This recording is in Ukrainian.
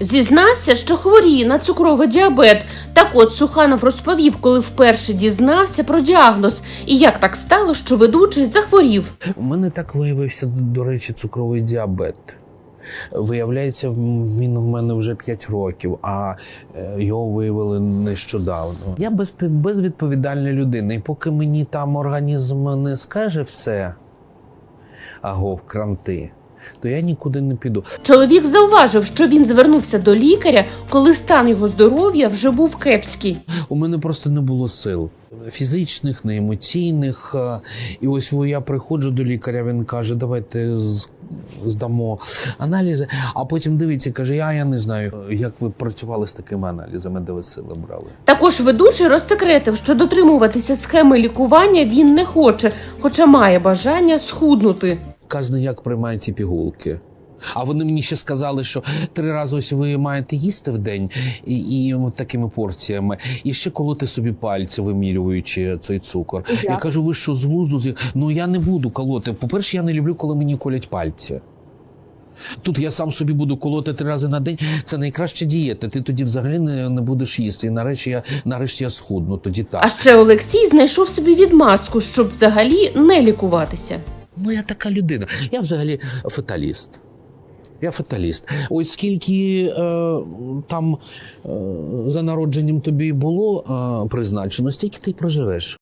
Зізнався, що хворіє на цукровий діабет. Так от Суханов розповів, коли вперше дізнався про діагноз і як так стало, що ведучий захворів. У мене так виявився, до речі, цукровий діабет. Виявляється, він в мене вже 5 років, а е, його виявили нещодавно. Я без, безвідповідальна людина, і поки мені там організм не скаже все, агов кранти, то я нікуди не піду. Чоловік зауважив, що він звернувся до лікаря, коли стан його здоров'я вже був кепський. У мене просто не було сил фізичних, не емоційних. І ось я приходжу до лікаря, він каже, давайте здамо аналізи. А потім дивиться, каже, я, я не знаю, як ви працювали з такими аналізами, де ви сили брали. Також ведучий розсекретив, що дотримуватися схеми лікування він не хоче, хоча має бажання схуднути. Казано, як приймають ці пігулки. А вони мені ще сказали, що три рази ось ви маєте їсти в день і, і такими порціями, і ще колоти собі пальці, вимірюючи цей цукор. Я кажу, ви що з глузду? Ну я не буду колоти. По-перше, я не люблю, коли мені колять пальці. Тут я сам собі буду колоти три рази на день. Це найкраща дієта. Ти тоді взагалі не, не будеш їсти. І нарешті я нарешті я схудну. Тоді так. А ще Олексій знайшов собі відмазку, щоб взагалі не лікуватися. Ну, я така людина. Я взагалі фаталіст. Я фаталіст. Ось скільки е, там е, за народженням тобі було е, призначено, стільки ти проживеш.